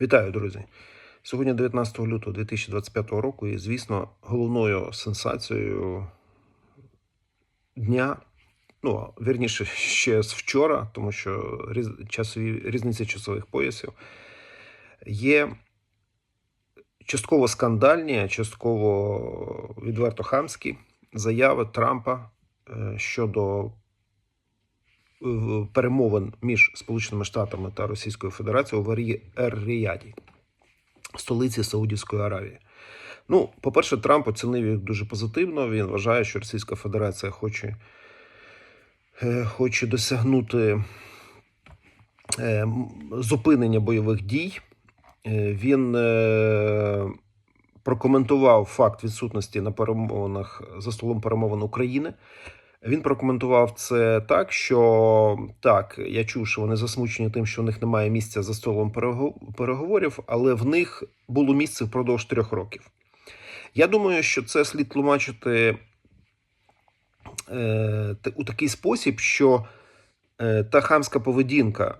Вітаю, друзі! Сьогодні 19 лютого 2025 року, і, звісно, головною сенсацією дня, ну, вірніше, ще з вчора, тому що різ... часові... різниця часових поясів, є частково скандальні, частково відверто хамські заяви Трампа е, щодо перемовин між Сполученими Штатами та Російською Федерацією в Ер-Ріяді, столиці Саудівської Аравії. Ну, по-перше, Трамп оцінив їх дуже позитивно. Він вважає, що Російська Федерація хоче, е, хоче досягнути е, зупинення бойових дій. Е, Він е, прокоментував факт відсутності на перемовинах за столом перемовин України. Він прокоментував це так, що так, я чув, що вони засмучені тим, що у них немає місця за столом переговорів, але в них було місце впродовж трьох років. Я думаю, що це слід тлумачити е, у такий спосіб, що е, та хамська поведінка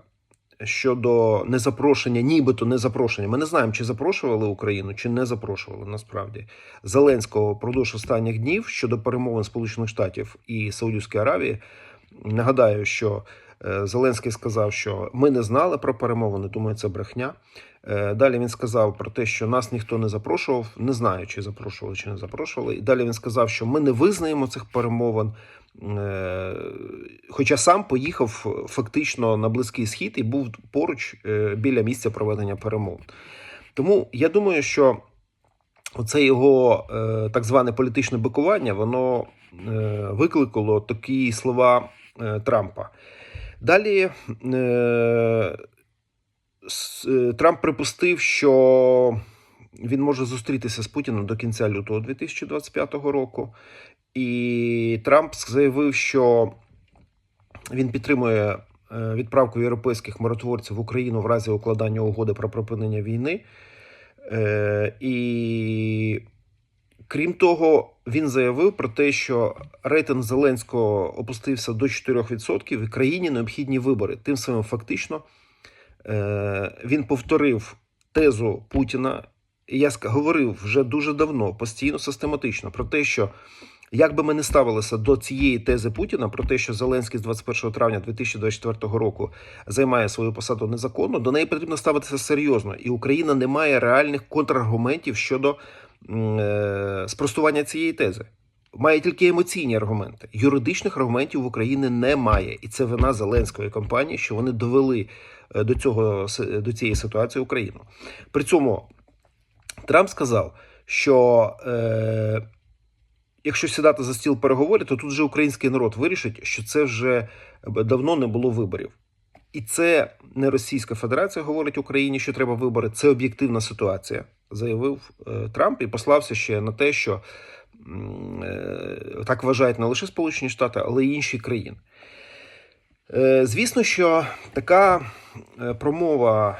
щодо незапрошення, нібито незапрошення. Ми не знаємо, чи запрошували Україну, чи не запрошували насправді Зеленського впродовж останніх днів щодо перемовин Сполучених Штатів і Саудівської Аравії. Нагадаю, що Зеленський сказав, що ми не знали про перемовини. Думаю, це брехня. Е, Далі він сказав про те, що нас ніхто не запрошував. Не знаю, чи запрошували, чи не запрошували. І далі він сказав, що ми не визнаємо цих перемовин. Е, Хоча сам поїхав фактично на Близький Схід і був поруч е, біля місця проведення перемовин. Тому я думаю, що оце його е, так зване політичне бикування, воно е, викликало такі слова е, Трампа. Далі е, е, Трамп припустив, що він може зустрітися з Путіним до кінця лютого 2025 року. І Трамп заявив, що він підтримує е, відправку європейських миротворців в Україну в разі укладання угоди про припинення війни. І крім того, він заявив про те, що рейтинг Зеленського опустився до 4%, і країні необхідні вибори. Тим самим фактично е, він повторив тезу Путіна. Я говорив вже дуже давно, постійно, систематично про те, що як би ми не ставилися до цієї тези Путіна про те, що Зеленський з 21 травня 2024 року займає свою посаду незаконно, до неї потрібно ставитися серйозно, і Україна не має реальних контраргументів щодо спростування цієї тези. Має тільки емоційні аргументи. Юридичних аргументів в Україні немає, і це вина Зеленської кампанії, що вони довели е, до цього до цієї ситуації Україну. При цьому Трамп сказав, що е, якщо сідати за стіл переговорів, то тут вже український народ вирішить, що це вже давно не було виборів. І це не Російська Федерація говорить Україні, що треба вибори. Це об'єктивна ситуація, заявив е, Трамп і послався ще на те, що е, так вважають не лише Сполучені Штати, але й інші країни. Е, Звісно, що така промова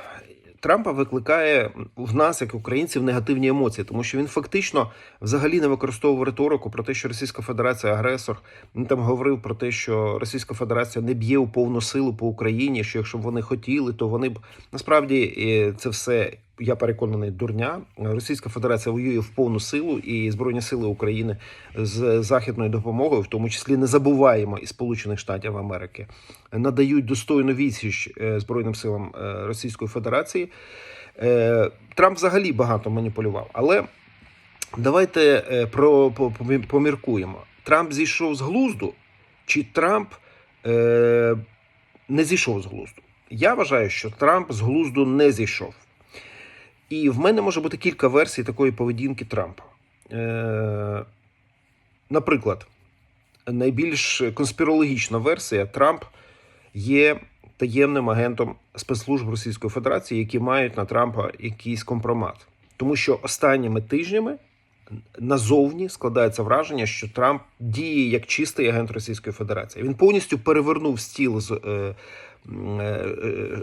Трампа викликає в нас, як українців, негативні емоції, тому що він фактично взагалі не використовував риторику про те, що Російська Федерація агресор. Він там говорив про те, що Російська Федерація не б'є у повну силу по Україні. Що якщо б вони хотіли, то вони б насправді це все. Я переконаний, дурня. Російська Федерація воює в повну силу, і Збройні сили України з західною допомогою, в тому числі не забуваємо і Сполучених Штатів Америки, надають достойну відсіч е, Збройним силам е, Російської Федерації. Е, Трамп взагалі багато маніпулював, але давайте про поміркуємо. Трамп зійшов з глузду, чи Трамп не зійшов з глузду? Я вважаю, що Трамп з глузду не зійшов. І в мене може бути кілька версій такої поведінки Трампа. Е, наприклад, найбільш конспірологічна версія Трамп є таємним агентом спецслужб Російської Федерації, які мають на Трампа якийсь компромат. Тому що останніми тижнями назовні складається враження, що Трамп діє як чистий агент Російської Федерації. Він повністю перевернув стіл з е,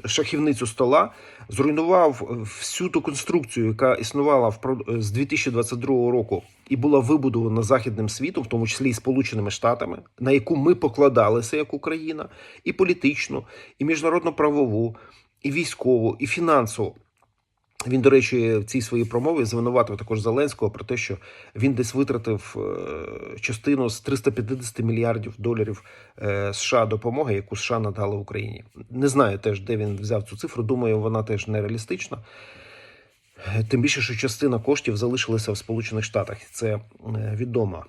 шахівницю стола, зруйнував всю ту конструкцію, яка існувала впро- з 2022 року і була вибудована західним світом, в тому числі і Сполученими Штатами, на яку ми покладалися як Україна, і політичну, і міжнародно-правову, і військову, і фінансову. Він, до речі, в цій своїй промові звинуватив також Зеленського про те, що він десь витратив е, частину з 350 мільярдів доларів е, США допомоги, яку США надали Україні. Не знаю теж, де він взяв цю цифру. Думаю, вона теж нереалістична. Тим більше, що частина коштів залишилася в Сполучених Штатах. Це е, відомо.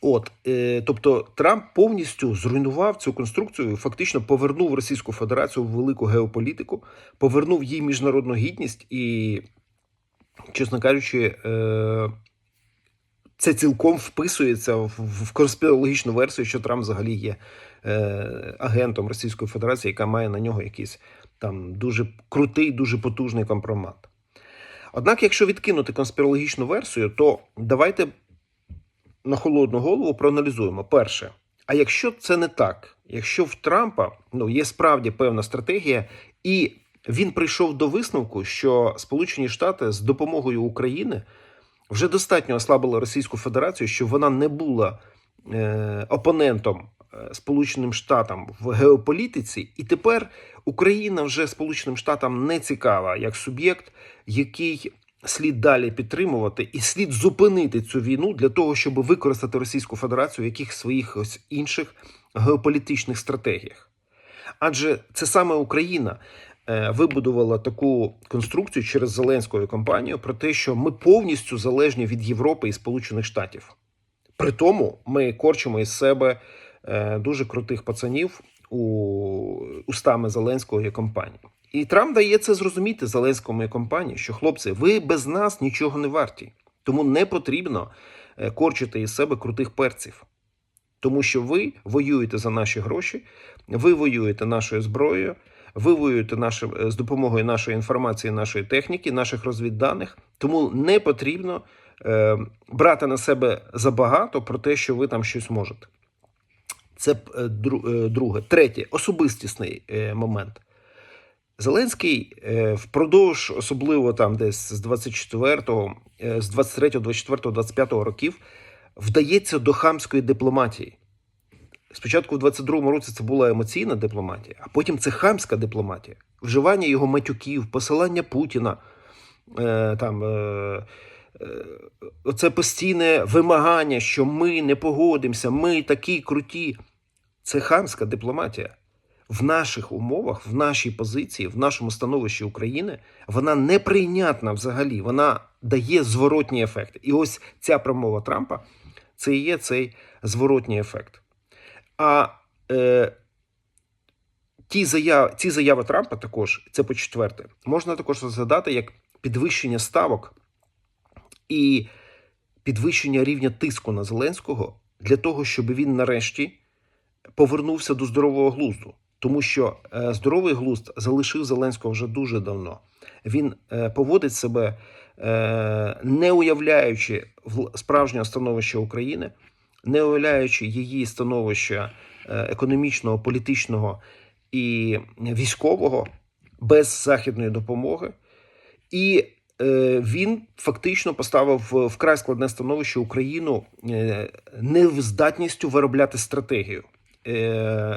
От, е, тобто Трамп повністю зруйнував цю конструкцію, фактично повернув Російську Федерацію в велику геополітику, повернув їй міжнародну гідність і, чесно кажучи, е, це цілком вписується в, конспірологічну версію, що Трамп взагалі є е, агентом Російської Федерації, яка має на нього якийсь там дуже крутий, дуже потужний компромат. Однак, якщо відкинути конспірологічну версію, то давайте на холодну голову проаналізуємо. Перше, а якщо це не так, якщо в Трампа ну, є справді певна стратегія, і він прийшов до висновку, що Сполучені Штати з допомогою України вже достатньо ослабили Російську Федерацію, щоб вона не була е, опонентом е, Сполученим Штатам в геополітиці, і тепер Україна вже Сполученим Штатам не цікава як суб'єкт, який слід далі підтримувати, і слід зупинити цю війну для того, щоб використати Російську Федерацію в якихось своїх ось інших геополітичних стратегіях. Адже це саме Україна е, вибудувала таку конструкцію через Зеленську компанію про те, що ми повністю залежні від Європи і Сполучених Штатів. При тому ми корчимо із себе е, дуже крутих пацанів у устами Зеленського і компанії. І Трамп дає це зрозуміти Зеленському і компанії, що хлопці, ви без нас нічого не варті. Тому не потрібно е, корчити із себе крутих перців. Тому що ви воюєте за наші гроші, ви воюєте нашою зброєю, ви воюєте наші, з допомогою нашої інформації, нашої техніки, наших розвідданих. Тому не потрібно е, брати на себе забагато про те, що ви там щось можете. Це е, дру- е, друге. Третє особистісний е, момент. Зеленський е, впродовж, особливо там десь з 24-го, е, з 23-го, 24-го, 25-го років, вдається до хамської дипломатії. Спочатку в 22-му році це була емоційна дипломатія, а потім це хамська дипломатія. Вживання його матюків, посилання Путіна, е, там, е, е, оце постійне вимагання, що ми не погодимося, ми такі круті. Це хамська дипломатія. В наших умовах, в нашій позиції, в нашому становищі України, вона неприйнятна взагалі. Вона дає зворотній ефект. І ось ця промова Трампа це і є цей зворотній ефект. А е, ті заяви, ці заяви Трампа також, це по четверте, можна також розглядати як підвищення ставок і підвищення рівня тиску на Зеленського для того, щоб він нарешті повернувся до здорового глузду. Тому що е, здоровий глузд залишив Зеленського вже дуже давно. Він е, поводить себе, е, не уявляючи вл- справжнього становища України, не уявляючи її становища економічного, політичного і військового без західної допомоги. І він фактично поставив вкрай складне становище Україну невздатністю виробляти стратегію,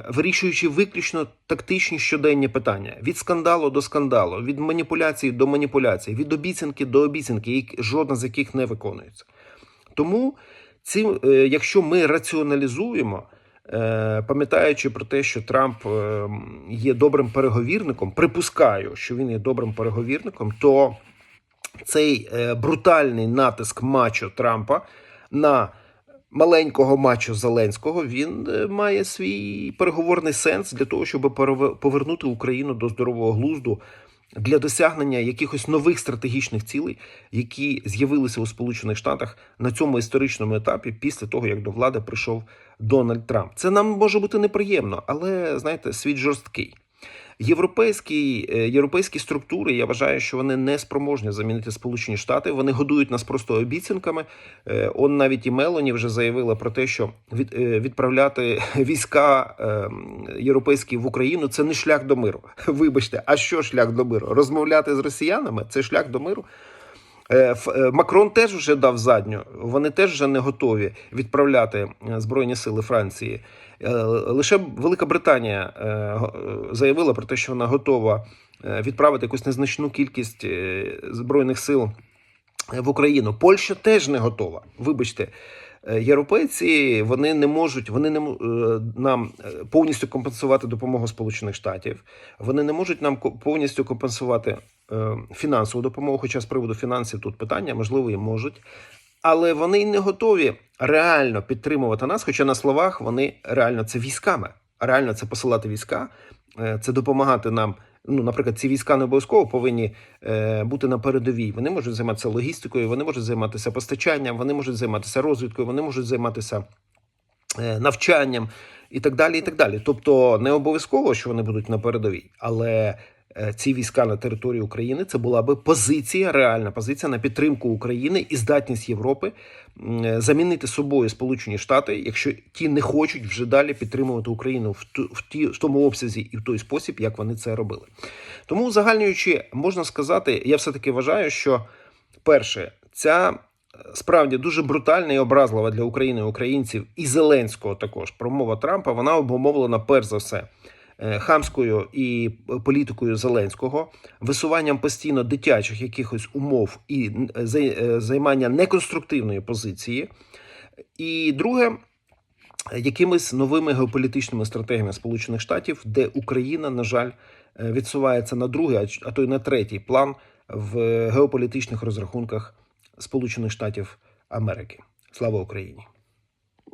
вирішуючи виключно тактичні щоденні питання від скандалу до скандалу, від маніпуляції до маніпуляції, від обіцянки до обіцянки, жодна з яких не виконується. Тому, цим, е, якщо ми раціоналізуємо, е, пам'ятаючи про те, що Трамп е, є добрим переговірником, припускаю, що він є добрим переговірником, то цей е, брутальний натиск мачо Трампа на маленького мачо Зеленського він е, має свій переговорний сенс для того, щоб повернути Україну до здорового глузду для досягнення якихось нових стратегічних цілей, які з'явилися у Сполучених Штатах на цьому історичному етапі після того, як до влади прийшов Дональд Трамп. Це нам може бути неприємно, але знаєте, світ жорсткий. Європейські, е, європейські структури, я вважаю, що вони не спроможні замінити Сполучені Штати. Вони годують нас просто обіцянками. Е, Он навіть і Мелоні вже заявила про те, що від, е, відправляти війська європейські в Україну це не шлях до миру. Вибачте, а що шлях до миру? Розмовляти з росіянами це шлях до миру. Е, е, Макрон теж вже дав задню. Вони теж вже не готові відправляти е, збройні сили Франції. Лише Велика Британія заявила про те, що вона готова відправити якусь незначну кількість збройних сил в Україну. Польща теж не готова. Вибачте, європейці вони не можуть, вони не нам повністю компенсувати допомогу Сполучених Штатів. Вони не можуть нам повністю компенсувати фінансову допомогу. Хоча з приводу фінансів тут питання, можливо, і можуть. Але вони не готові реально підтримувати нас. Хоча на словах вони реально це військами. Реально це посилати війська, е, це допомагати нам. Ну, наприклад, ці війська не обов'язково повинні е, бути на передовій. Вони можуть займатися логістикою, вони можуть займатися постачанням, вони можуть займатися розвідкою, вони можуть займатися е, навчанням і так далі. І так далі. Тобто не обов'язково, що вони будуть на передовій, але е, ці війська на території України це була би позиція, реальна позиція на підтримку України і здатність Європи е, замінити собою Сполучені Штати, якщо ті не хочуть вже далі підтримувати Україну в ті в тому обсязі і в той спосіб, як вони це робили. Тому, узагальнюючи, можна сказати, я все таки вважаю, що перше, ця е, справді дуже брутальна і образлива для України українців і Зеленського також промова Трампа, вона обумовлена перш за все. Е, Хамською і політикою Зеленського, висуванням постійно дитячих якихось умов і е, займання неконструктивної позиції. І друге, якимись новими геополітичними стратегіями Сполучених Штатів, де Україна, на жаль, е, відсувається на другий, а то й на третій план в геополітичних розрахунках Сполучених Штатів Америки. Слава Україні!